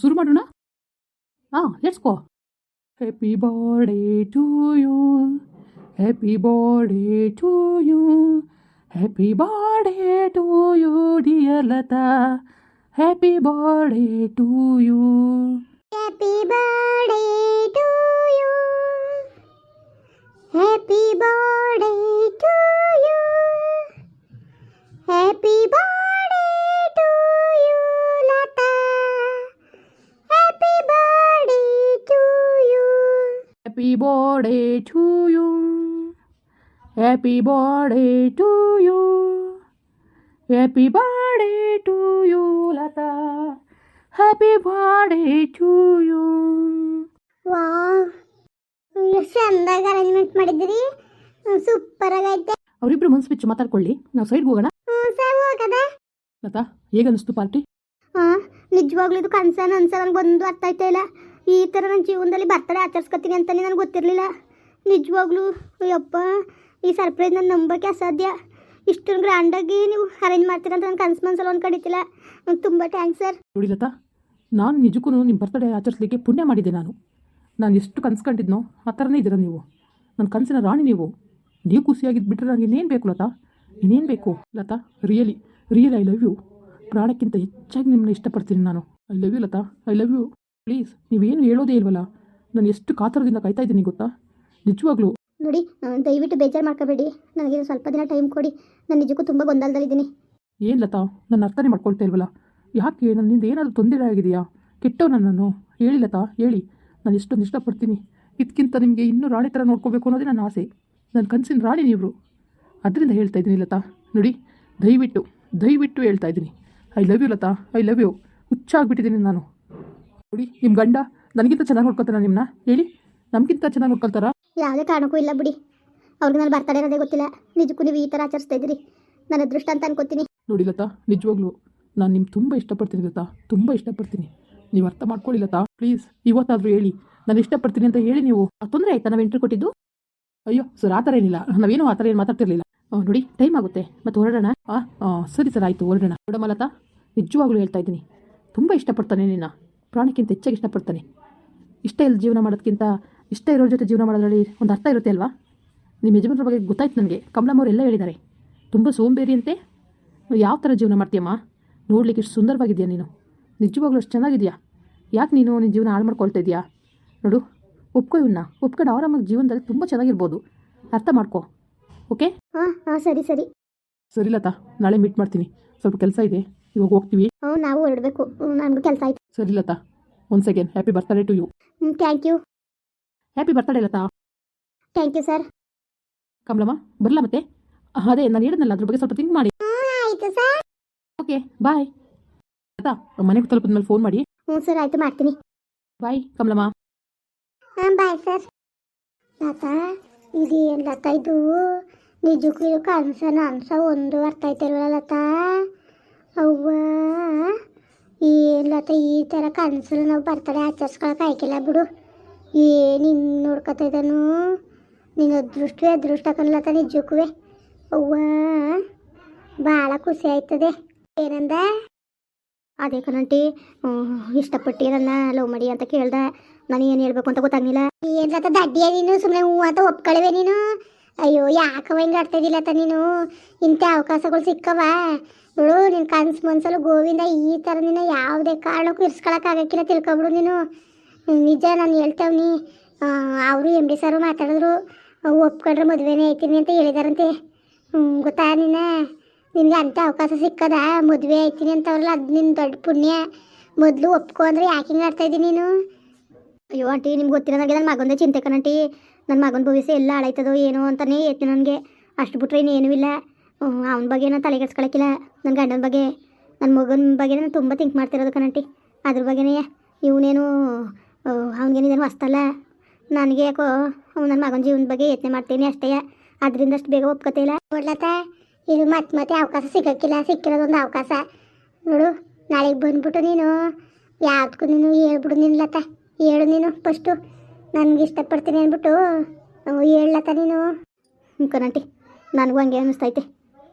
ಶುರು ಮಾಡೋಣ ಹಾಂ let's go happy birthday to you happy birthday to you happy birthday to you dear Latha happy birthday to you Happy birthday to you. Happy birthday to you. Happy birthday happy birthday to you happy birthday to you happy birthday to you Lata happy birthday to you ವಾಹ್ ಎಷ್ಟು ಚಂದಾಗಿ arrangement ಮಾಡಿದ್ರಿ super ಆಗೈತೆ ಅವರಿಬ್ರು ಮನ್ಸು ಬಿಚ್ಚು ಮಾತಾಡ್ಕೊಳ್ಳಿ. ನಾವು ಸೈಡ್ಗೆ ಹೋಗೋಣ. ಸರ್ ಹೋಗದ? ಲತಾ ಹೇಗನ್ನಿಸ್ತು ಪಾರ್ಟಿ ಹಾಂ ನಿಜವಾಗ್ಲೂ ಇದು ಕನ್ಸನ್ ಅನ್ಸ ನನಗೆ ಒಂದು ಅರ್ಥ ಆಯ್ತಾ ಇಲ್ಲ? ಈ ಥರ ನನ್ನ ಜೀವನದಲ್ಲಿ ಬರ್ತಡೇ ಆಚರಿಸ್ಕೊತೀನಿ ಅಂತಲೇ ನನಗೆ ಗೊತ್ತಿರಲಿಲ್ಲ. ನಿಜವಾಗ್ಲೂ, ಅಯ್ಯಪ್ಪ, ಈ ಸರ್ಪ್ರೈಸ್ ನನ್ನ ನಂಬೋಕೆ ಅಸಾಧ್ಯ. ಇಷ್ಟೊಂದು ಗ್ರ್ಯಾಂಡಾಗಿ ನೀವು ಅರೇಂಜ್ ಮಾಡ್ತೀರ ಅಂತ ನನ್ನ ಕನ್ಸು ಮನ್ಸಲ್ಲಿ ಒಂದು ಕಡಿತಿಲ್ಲ ತುಂಬ ಥ್ಯಾಂಕ್ಸ್ ಸರ್ ನೋಡಿ ಲತಾ, ನಾನು ನಿಜಕ್ಕೂ ನಿಮ್ಮ ಬರ್ತಡೇ ಆಚರಿಸಲಿಕ್ಕೆ ಪುಣ್ಯ ಮಾಡಿದೆ ನಾನು. ನಾನು ಎಷ್ಟು ಕನ್ಸ್ಕೊಂಡಿದ್ನೋ ಆ ಥರನೇ ಇದ್ದೀರ ನೀವು? ನನ್ನ ಕನಸಿನ ರಾಣಿ ನೀವು. ನೀವು ಖುಷಿಯಾಗಿದ್ದು ಬಿಟ್ಟರೆ ನನಗೆ ಇನ್ನೇನು ಬೇಕು ಲತಾ? ಇನ್ನೇನು ಬೇಕು? Lata really real I love you ಪ್ರಾಣಕ್ಕಿಂತ ಹೆಚ್ಚಾಗಿ ನಿಮ್ಮನ್ನ ಇಷ್ಟಪಡ್ತೀನಿ ನಾನು. I love you Lata I love you please ನೀವೇನು ಹೇಳೋದೇ ಇಲ್ವಲ್ಲ? ನಾನು ಎಷ್ಟು ಕಾತರದಿಂದ ಕಾಯ್ತಾ ಇದ್ದೀನಿ ಗೊತ್ತಾ? ನಿಜವಾಗ್ಲೂ. ನೋಡಿ ದಯವಿಟ್ಟು ಬೇಜಾರು ಮಾಡ್ಕೋಬೇಡಿ. ನನಗೆ ಸ್ವಲ್ಪ ದಿನ ಟೈಮ್ ಕೊಡಿ. ನಾನು ನಿಜಕ್ಕೂ ತುಂಬ ಗೊಂದಲದಲ್ಲಿದ್ದೀನಿ ಏನು ಲತಾ ನನ್ನ ಅರ್ಥನೇ ಮಾಡ್ಕೊಳ್ತಾ ಇಲ್ವಲ್ಲ? ಯಾಕೆ? ನನ್ನಿಂದ ಏನಾದರೂ ತೊಂದರೆ ಆಗಿದೆಯಾ? ಕೆಟ್ಟವನ ನಾನು? ಹೇಳಿ ಲತಾ ಹೇಳಿ. ನಾನು ಎಷ್ಟೊಂದು ಇಷ್ಟಪಡ್ತೀನಿ. ಇದಕ್ಕಿಂತ ನಿಮಗೆ ಇನ್ನೂ ರಾಣಿ ಥರ ನೋಡ್ಕೋಬೇಕು ಅನ್ನೋದೇ ನನ್ನ ಆಸೆ. ನನ್ನ ಕನಸಿನ ರಾಣಿ ನೀವು ಅದರಿಂದ ಹೇಳ್ತಾ ಇದ್ದೀನಿ ಲತಾ. ನೋಡಿ ದಯವಿಟ್ಟು ದಯವಿಟ್ಟು ಹೇಳ್ತಾ ಇದ್ದೀನಿ. I love you Lata I love you ಹುಚ್ಚಾಗ್ಬಿಟ್ಟಿದ್ದೀನಿ ನಾನು. ನೋಡಿ ನಿಮ್ಮ ಗಂಡ ನನಗಿಂತ ಚೆನ್ನಾಗಿ ನೋಡ್ಕೊತಾರ ನಿಮ್ಮನ್ನ ಹೇಳಿ ನಮಗಿಂತ ಚೆನ್ನಾಗಿ ನೋಡ್ಕೊಳ್ತಾರ? ಯಾವುದೇ ಕಾರಣಕ್ಕೂ ಇಲ್ಲ ಬಿಡಿ. ಅವ್ರಿಗೆ ನಾನು ಬರ್ತಾರೆ ಇರೋದೇ ಗೊತ್ತಿಲ್ಲ. ನಿಜಕ್ಕೂ ನೀವು ಈ ಥರ ಆಚರಿಸ್ತಾ ಇದ್ರಿ ನನ್ನ ಅದೃಷ್ಟ ಅಂತ ಅನ್ಕೋತೀನಿ. ನೋಡಿ ಲತಾ ನಿಜವಾಗ್ಲೂ ನಾನು ನಿಮ್ಗೆ ತುಂಬ ಇಷ್ಟಪಡ್ತೀನಿ ಲತಾ. ತುಂಬ ಇಷ್ಟಪಡ್ತೀನಿ. ನೀವು ಅರ್ಥ ಮಾಡ್ಕೊಳ್ಳಿ ಲತಾ. ಪ್ಲೀಸ್ ಇವತ್ತಾದರೂ ಹೇಳಿ. ನಾನು ಇಷ್ಟಪಡ್ತೀನಿ ಅಂತ ಹೇಳಿ ನೀವು. ತೊಂದರೆ ಆಯ್ತಾ ನಾವು ಎಂಟ್ರಿ ಕೊಟ್ಟಿದ್ದು? ಅಯ್ಯೋ ಸರ್ ಆ ಥರ ಏನಿಲ್ಲ. ನಾವೇನು ಆ ಥರ ಏನು ಮಾತಾಡ್ತಿರ್ಲಿಲ್ಲ. ನೋಡಿ ಟೈಮ್ ಆಗುತ್ತೆ. ಮತ್ತೆ ಹೊರಡೋಣ? ಸರಿ ಸರ್ ಆಯಿತು ಹೊರಡೋಣ. ನೋಡಮ್ಮ ಲತಾ ನಿಜವಾಗ್ಲೂ ಹೇಳ್ತಾ ಇದ್ದೀನಿ. ತುಂಬ ಇಷ್ಟಪಡ್ತಾನೆ ನಿನ್ನ. ಪ್ರಾಣಕ್ಕಿಂತ ಹೆಚ್ಚಾಗಿ ಇಷ್ಟಪಡ್ತಾನೆ. ಇಷ್ಟ ಇಲ್ಲ ಜೀವನ ಮಾಡೋದಕ್ಕಿಂತ ಇಷ್ಟ ಇರೋರ ಜೊತೆ ಜೀವನ ಮಾಡೋದ್ರಲ್ಲಿ ಒಂದು ಅರ್ಥ ಇರುತ್ತೆ ಅಲ್ವಾ? ನಿಮ್ಮ ಯಜಮಾನ್ರ ಬಗ್ಗೆ ಗೊತ್ತಾಯ್ತು ನನಗೆ. ಕಮಲಮ್ಮ ಎಲ್ಲ ಹೇಳಿದ್ದಾರೆ. ತುಂಬ ಸೋಂಬೇರಿ ಅಂತೆ. ಯಾವ ಥರ ಜೀವನ ಮಾಡ್ತೀಯಮ್ಮ? ನೋಡ್ಲಿಕ್ಕೆ ಎಷ್ಟು ಸುಂದರವಾಗಿದೆಯಾ ನೀನು? ನಿಜವಾಗ್ಲೂ ಅಷ್ಟು ಚೆನ್ನಾಗಿದೆಯಾ? ಯಾಕೆ ನೀನು ನಿನ್ನ ಜೀವನ ಹಾಳು ಮಾಡ್ಕೊಳ್ತಾ ಇದೆಯಾ? ನೋಡು ಒಪ್ಕೊ ಇವನ್ನ ಒಪ್ಕೊಂಡು ಆರಾಮಾಗಿ ಜೀವನದಲ್ಲಿ ತುಂಬ ಚೆನ್ನಾಗಿರ್ಬೋದು. ಅರ್ಥ ಮಾಡ್ಕೊ. ಓಕೆ? ಹಾಂ ಹಾಂ ಸರಿ ಸರಿ. ಸರಿ ಲತಾ ನಾಳೆ ಮೀಟ್ ಮಾಡ್ತೀನಿ. ಸ್ವಲ್ಪ ಕೆಲಸ ಇದೆ. ಇವಾಗ ಹೋಗ್ತೀವಿ. ಹ್ಞೂ ನಾವು ಹೊರಡಬೇಕು. ನನಗೂ ಕೆಲಸ ಆಯ್ತು. ಸರಿ Lata one second happy birthday to you thank you happy birthday Lata. Thank you sir Kamalamma ಬರಲಾ ಮತ್ತೆ? ಅದೇ ನಾನು ಹೇಳಿದ್ನಲ್ಲ ಅದ್ರ ಬಗ್ಗೆ ಸ್ವಲ್ಪ ಥಿಂಕ್ ಮಾಡಿ. ಆಯಿತು ಸರ್ ಓಕೆ ಬಾಯ್ ಲತಾ ಮನೆಗೆ ತಲುಪಿದ ಮೇಲೆ ಫೋನ್ ಮಾಡಿ. ಹ್ಞೂ ಸರ್ ಆಯಿತು ಮಾಡ್ತೀನಿ. ಬಾಯ್ ಕಮಲಮ್ಮ. ಹಾಂ ಬಾಯ್ ಸರ್ ಲತಾ ಇದೇನು ಲತಾ ಇದು? ನಿಜಕ್ಕೂ ಇದು ಕನಸನ ಅನ್ಸ ಒಂದು ಅರ್ಥ ಆಯ್ತಿಲ್ವಲ್ಲ ಲತಾ? ಅವ್ವ? ಏನು ಲತಾ ಈ ಥರ ಕನಸಲ್ಲಿ ನಾವು ಬರ್ತಡೆ ಆಚರಿಸ್ಕೊಳಕ್ಕೆ ಆಯ್ಕಿಲ್ಲ ಬಿಡು. ಏನು ಹಿಂಗೆ ನೋಡ್ಕೊತಾ ಇದ್ದಾನು ನಿನ್ನ ಅದೃಷ್ಟವೇ ಅದೃಷ್ಟ ಕನ್ಲತ್ತ ನಿಜಕ್ಕೂ ಅವ್ವ ಭಾಳ ಖುಷಿ ಆಯ್ತದೆ. ಏನಂದ? ಅದೇ ಕಣಂಟಿ ಇಷ್ಟಪಟ್ಟು ನನ್ನ ಲವ್ ಮಾಡಿ ಅಂತ ಕೇಳ್ದೆ. ನಾನು ಏನು ಹೇಳ್ಬೇಕು ಅಂತ ಗೊತ್ತಾಗ್ಲಿಲ್ಲ. ಏನ್ಲತ್ತ ಲತ ದಡ್ಡಿಯ ನೀನು? ಸುಮ್ಮನೆ ಹೂ ಅಂತ ಒಪ್ಕೊಳ್ವೆ ನೀನು? ಅಯ್ಯೋ ಯಾಕವ ಹಿಂಗೆ ಆಡ್ತಾ ನೀನು? ಇಂಥ ಅವಕಾಶಗಳು ಸಿಕ್ಕವ ನೋಡು ನಿನ್ನ ಕನ್ಸು ಮನ್ಸಲು ಗೋವಿಂದ ಈ ಥರ ನಿನ್ನ ಯಾವುದೇ ಕಾರಣಕ್ಕೂ ಇರ್ಸ್ಕೊಳಕ್ಕಾಗಕ್ಕಿಲ್ಲ ತಿಳ್ಕೊಬಿಡು ನೀನು. ನಿಜ ನಾನು ಹೇಳ್ತವ್ನಿ ಅವರು ಎಂ ಡಿ ಸರು ಮಾತಾಡಿದ್ರು ಒಪ್ಕೊಂಡ್ರೆ ಮದುವೆನೇ ಆಯ್ತೀನಿ ಅಂತ ಹೇಳಿದಾರಂತೆ. ಗೊತ್ತಾ ನಿನ್ನ? ನಿನಗೆ ಅಂಥ ಅವಕಾಶ ಸಿಕ್ಕದ? ಮದುವೆ ಆಯ್ತೀನಿ ಅಂತವಲ್ಲ ಅದು ನಿನ್ನ ದೊಡ್ಡ ಪುಣ್ಯ. ಮೊದಲು ಒಪ್ಕೊ ಅಂದ್ರೆ ಯಾಕೆ ಹಿಂಗೆ ನೀನು? ಅಯ್ಯೋ ಆಂಟಿ, ನಿಮ್ಗೆ ಗೊತ್ತಿರೋ ನನಗೆ ನನ್ನ ಮಗಂದೇ ಚಿಂತೆ ಕಣಂಟಿ ನನ್ನ ಮಗನ ಭವಿಷ್ಯ ಎಲ್ಲ ಹಾಳಾಯ್ತದೋ ಏನೋ ಅಂತಲೇ ಐತಿ ನನಗೆ. ಅಷ್ಟು ಬಿಟ್ರೆ ಇನ್ನೇನೂ ಇಲ್ಲ. ಅವನ ಬಗ್ಗೆ ನಾನು ತಲೆ ಕೆಡ್ಸ್ಕೊಳಕ್ಕಿಲ್ಲ ನನ್ನ ಗಂಡನ ಬಗ್ಗೆ ನನ್ನ ಮಗನ ಬಗ್ಗೆ ನಾನು ತುಂಬ ತಿಂಕ್ ಮಾಡ್ತಿರೋದು ಕಣಂಟಿ. ಅದ್ರ ಬಗ್ಗೆನೇ ಇವನೇನು ಅವನಿಗೇನಿದೇನು ಹೊಸ್ತಲ್ಲ. ನನಗೆ ಯಾಕೋ ನನ್ನ ಮಗನ ಜೀವನ ಬಗ್ಗೆ ಯತ್ನೆ ಮಾಡ್ತೀನಿ ಅಷ್ಟೇ. ಅದರಿಂದ ಅಷ್ಟು ಬೇಗ ಒಪ್ಕೊತಿಲ್ಲ ನೋಡ್ಲತ್ತ ಇದು ಮತ್ತೆ ಮತ್ತೆ ಅವಕಾಶ ಸಿಗೋಕ್ಕಿಲ್ಲ ಸಿಕ್ಕಿರೋದೊಂದು ಅವಕಾಶ ನೋಡು ನಾಳೆಗೆ ಬಂದ್ಬಿಟ್ಟು ನೀನು. ಯಾವ್ದಕ್ಕೂ ನೀನು ಹೇಳ್ಬಿಡು ನಿನ್ಲತ್ತ ಹೇಳು ನೀನು ಫಸ್ಟು ನನಗೆ ಇಷ್ಟಪಡ್ತೀನಿ ಅಂದ್ಬಿಟ್ಟು ಹೇಳ್ಲತ್ತ ನೀನು. ಕಣಂಟಿ ನನಗೂ ಹಂಗೆ ಅನ್ನಿಸ್ತೈತೆ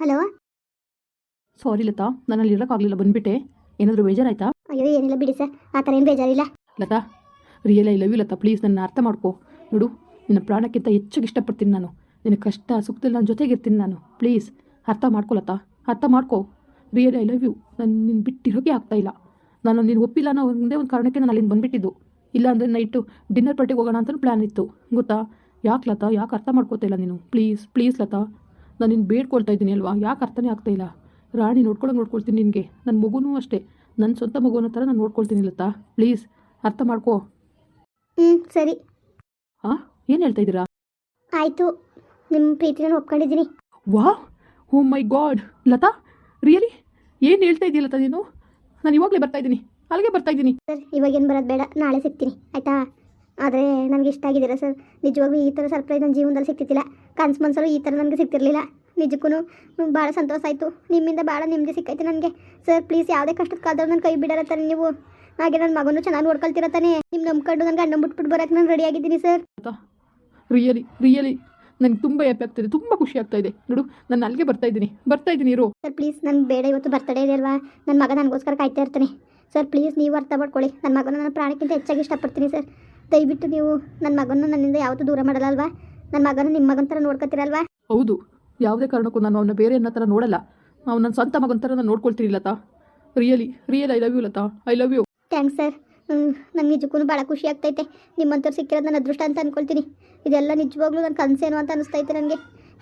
ಹಲೋ? ಸಾರಿ ಲತಾ ನಾನು ಅಲ್ಲಿ ಇರೋಕ್ಕಾಗಲಿಲ್ಲ ಬಂದ್ಬಿಟ್ಟೆ. ಏನಾದರೂ ಬೇಜಾರಾಯ್ತಾ? ಅಯ್ಯೋ ಏನಿಲ್ಲ ಬಿಡಿ ಸರ್ ಆ ಥರ ಏನು ಬೇಜಾರಿಲ್ಲ. Lata real I love you Lata please ನನ್ನ ಅರ್ಥ ಮಾಡ್ಕೋ. ನೋಡು ನಿನ್ನ ಪ್ರಾಣಕ್ಕಿಂತ ಹೆಚ್ಚಿಗೆ ಇಷ್ಟಪಡ್ತೀನಿ ನಾನು. ನಿನ್ನ ಕಷ್ಟ ಸುಖದಲ್ಲಿ ನನ್ನ ಜೊತೆಗಿರ್ತೀನಿ ನಾನು. ಪ್ಲೀಸ್ ಅರ್ಥ ಮಾಡ್ಕೋ ಲತಾ ಅರ್ಥ ಮಾಡ್ಕೋ. ರಿಯಲ್ ಐ ಲವ್ ಯು ನಾನು ನಿನ್ನ ಬಿಟ್ಟಿರೋಕೆ ಆಗ್ತಾ ಇಲ್ಲ. ನಾನು ನೀನು ಒಪ್ಪಿಲ್ಲ ಅನ್ನೋ ಒಂದೇ ಒಂದು ಕಾರಣಕ್ಕೆ ನಾನು ಅಲ್ಲಿಂದ ಬಂದುಬಿಟ್ಟಿದ್ದು. ಇಲ್ಲ ಅಂದರೆ ನೈಟು ಡಿನ್ನರ್ ಪಾರ್ಟಿಗೆ ಹೋಗೋಣ ಅಂತ ಪ್ಲ್ಯಾನ್ ಇತ್ತು. ಗೊತ್ತಾ? ಯಾಕೆ ಲತಾ ಯಾಕೆ ಅರ್ಥ ಮಾಡ್ಕೋತಾ ಇಲ್ಲ ನೀನು? ಪ್ಲೀಸ್ ಪ್ಲೀಸ್ ಲತಾ ನಾನು ನಿನ್ನ ಬೇಡ್ಕೊಳ್ತಾ ಇದ್ದೀನಿ ಅಲ್ವಾ? ಯಾಕೆ ಅರ್ಥನೇ ಆಗ್ತಾ ಇಲ್ಲ. ರಾಣಿ ನೋಡ್ಕೊಳಂಗೆ ನೋಡ್ಕೊಳ್ತೀನಿ ನಿನಗೆ. ನನ್ನ ಮಗುನೂ ಅಷ್ಟೇ. ನನ್ನ ಸ್ವಂತ ಮಗುವನ್ನ ಥರ ನಾನು ನೋಡ್ಕೊಳ್ತೀನಿ ಲತಾ. ಪ್ಲೀಸ್ ಅರ್ಥ ಮಾಡ್ಕೋ. ಹ್ಞೂ ಸರಿ. ಹಾಂ ಏನು ಹೇಳ್ತಾ ಇದ್ದೀರಾ? ಆಯಿತು. ನಿಮ್ಮ ಪ್ರೀತಿನ ಒಪ್ಕೊಂಡಿದ್ದೀನಿ. ವಾ! Oh my god! Lata really? ಏನು ಹೇಳ್ತಾ ಇದೆಯಾ ಲತಾ ನೀನು? ನಾನು ಇವಾಗಲೇ ಬರ್ತಾ ಇದ್ದೀನಿ. ಅಲ್ಲಿಗೆ ಬರ್ತಾ ಇದ್ದೀನಿ. ಸರ್ ಇವಾಗೇನು ಬರೋದು ಬೇಡ. ನಾಳೆ ಸಿಗ್ತೀನಿ. ಆಯಿತಾ? ಆದರೆ ನನಗೆ ಇಷ್ಟ ಆಗಿದ್ದೀರಾ ಸರ್? ನಿಜವಾಗ್ಲೂ ಈ ಥರ ಸರ್ಪ್ರೈಸ್ ನನ್ನ ಜೀವನದಲ್ಲಿ ಸಿಕ್ತಿತ್ತಿಲ್ಲ ಕನ್ಸು ಮನಸಲ್ಲೂ ಈ ಥರ ನನಗೆ ಸಿಗ್ತಿರಲಿಲ್ಲ. ನಿಜಕ್ಕೂ ಭಾಳ ಸಂತೋಷ ಆಯಿತು. ನಿಮ್ಮಿಂದ ಭಾಳ ನೆಮ್ಮದಿ ಸಿಕ್ಕೈತೆ ನನಗೆ. ಸರ್ ಪ್ಲೀಸ್ ಯಾವುದೇ ಕಷ್ಟದ ಕಾಲದಲ್ಲಿ ನನ್ನ ಕೈ ಬಿಡಾರ ತಾನೆ ನೀವು. ಹಾಗೆ ನನ್ನ ಮಗನೂ ಚೆನ್ನಾಗಿ ನೋಡ್ಕೊಳ್ತೀರ ತಾನೆ. ನಿಮ್ಮ ನಂಬ್ಕೊಂಡು ನನಗೆ ಅಣ್ಣ ಬಿಟ್ಬಿಟ್ಟು ಬರೋಕೆ ನಾನು ರೆಡಿ ಆಗಿದ್ದೀನಿ ಸರ್. ರಿಯಲಿ ರಿಯಲಿ ನನಗೆ ತುಂಬ ಹ್ಯಾಪಿ ಆಗ್ತಾಯಿದೆ ತುಂಬ ಖುಷಿ ಆಗ್ತಾ ಇದೆ. ನೋಡು ನಾನು ಅಲ್ಲಿಗೆ ಬರ್ತಾ ಇದ್ದೀನಿ. ಬರ್ತಾ ಇದ್ದೀನಿ ಇರು. ಸರ್ ಪ್ಲೀಸ್ ನನಗೆ ಬೇಡ ಇವತ್ತು ಬರ್ತಡೇ ಇದೆ ಅಲ್ವಾ? ನನ್ನ ಮಗ ನನಗೋಸ್ಕರ ಕಾಯ್ತಾ ಇರ್ತಾನೆ. ಸರ್ ಪ್ಲೀಸ್ ನೀವು ಅರ್ಥ ಮಾಡ್ಕೊಳ್ಳಿ. ನನ್ನ ಮಗನ ನನ್ನ ಪ್ರಾಣಕ್ಕಿಂತ ಹೆಚ್ಚಾಗಿ ಇಷ್ಟಪಡ್ತೀನಿ ಸರ್. ದಯವಿಟ್ಟು ನೀವು ನನ್ನ ಮಗನ ನನ್ನಿಂದ ಯಾವತ್ತೂ ದೂರ ಮಾಡಲಲ್ವಾ? ನನ್ನ ಮಗನ ನಿಮ್ಮ ಮಗನ ಥರ ನೋಡ್ಕೊತೀರಲ್ವಾ? ಹೌದು. ಯಾವುದೇ ಕಾರಣಕ್ಕೂ ನಾನು ಅವನ ಬೇರೆ ಅನ್ನೋ ಥರ ನೋಡಲ್ಲ. ಅವ್ನು ನನ್ನ ಸ್ವಂತ ಮಗನ ಥರ ನಾನು ನೋಡ್ಕೊಳ್ತೀನಿ Lata. Really real I love you Lata. I love you thanks sir ನನಗೆ ನಿಜಕ್ಕೂ ಭಾಳ ಖುಷಿ ಆಗ್ತೈತೆ. ನಿಮ್ಮಂಥವ್ರು ಸಿಕ್ಕಿರೋದು ನನ್ನ ಅದೃಷ್ಟ ಅಂತ ಅನ್ಕೊಳ್ತೀನಿ. ಇದೆಲ್ಲ ನಿಜವಾಗ್ಲೂ ನನ್ನ ಕನಸೇನು ಅಂತ ಅನಿಸ್ತೈತೆ ನನಗೆ.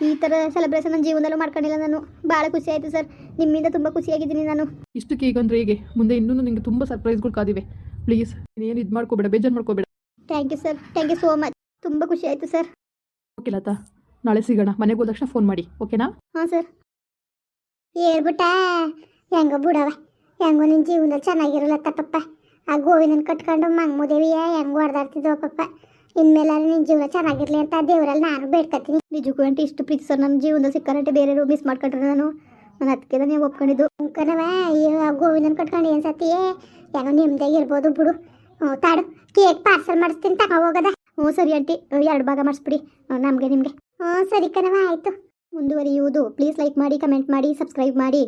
ಈ ಥರ ಸೆಲೆಬ್ರೇಷನ್ ನನ್ನ ಜೀವನದಲ್ಲೂ ಮಾಡ್ಕೊಂಡಿಲ್ಲ ನಾನು. ಭಾಳ ಖುಷಿ ಆಯಿತು ಸರ್ ನಿಮ್ಮಿಂದ ತುಂಬ ಖುಷಿಯಾಗಿದ್ದೀನಿ ನಾನು. ಇಷ್ಟಕ್ಕೆ ಈಗಂದ್ರೆ ಹೀಗೆ? ಮುಂದೆ ಇನ್ನೂ ನಿಮಗೆ ತುಂಬ ಸರ್ಪ್ರೈಸ್ಗಳು ಕಾದಿವೆ. ಪ್ಲೀಸ್ ನೀನು ಇದು ಮಾಡ್ಕೋಬೇಡ ಬೇಜಾರು ಮಾಡ್ಕೋಬೇಡ. Thank you sir thank you so much ತುಂಬ ಖುಷಿ ಆಯಿತು ಸರ್ ಓಕೆ ಲತಾ. ನಾಳೆ ಸಿಗೋಣ. ಮನೆಗೆ ಹೋದ ತಕ್ಷಣ ಫೋನ್ ಮಾಡಿ ಓಕೆನಾ ಹಾಂ ಸರ್ ಹೇಳ್ಬಿಟ್ಟ ಹೆಂಗ ಬಿಡವ. ಹೆಂಗೋ ನಿನ್ನ ಜೀವನದಲ್ಲಿ ಚೆನ್ನಾಗಿರಲತ್ತ ಪಪ್ಪ. ಆ ಗೋವಿನನ್ ಕಟ್ಕೊಂಡು ಮಂಗ್ಮುದೇವಿಯ ಹೆಂಗ ಹೊಡೆದಾಡ್ತಿದ್ವು ಪಪ್ಪ. ಇನ್ಮೇಲಾದ್ರೆ ನಿನ್ನ ಜೀವನ ಚೆನ್ನಾಗಿರ್ಲಿ ಅಂತ ದೇವರಲ್ಲಿ ನಾನು ಬೇಡ್ಕತ್ತೀನಿ ನಿಜಕ್ಕೂ ಅಂತ ಇಷ್ಟು ಪ್ರೀತಿ ಸರ್ ನನ್ನ ಜೀವನದ ಸಿಕ್ಕಾರಂటే ಬೇರೆ ಮಿಸ್ ಮಾಡ್ಕೊಂಡ್ರೆ ನಾನು. ನಾನು ಅದಕ್ಕೆ ನೀವು ಒಪ್ಕೊಂಡಿದ್ದು. ಕಣವ ಈ ಗೋವಿನನ್ ಕಟ್ಕೊಂಡು ಏನು ಸತಿಯೇ? ಹೆಂಗೋ ನಿಮ್ದಾಗಿ ಇರ್ಬೋದು ಬಿಡು ತಾಡು. ಕೇಕ್ ಪಾರ್ಸಲ್ ಮಾಡಿಸ್ತೀನಿ, ತಗೋ ಹೋಗದ. ಹ್ಞೂ ಸರಿ ಆಂಟಿ ಎರಡು ಭಾಗ ಮಾಡಿಸ್ಬಿಡಿ. ನಮಗೆ, ನಿಮಗೆ. ಹ್ಞೂ ಸರಿ ಕಣವ ಆಯಿತು. ಮುಂದುವರಿಯುವುದು. ಪ್ಲೀಸ್ ಲೈಕ್ ಮಾಡಿ ಕಮೆಂಟ್ ಮಾಡಿ ಸಬ್ಸ್ಕ್ರೈಬ್ ಮಾಡಿ.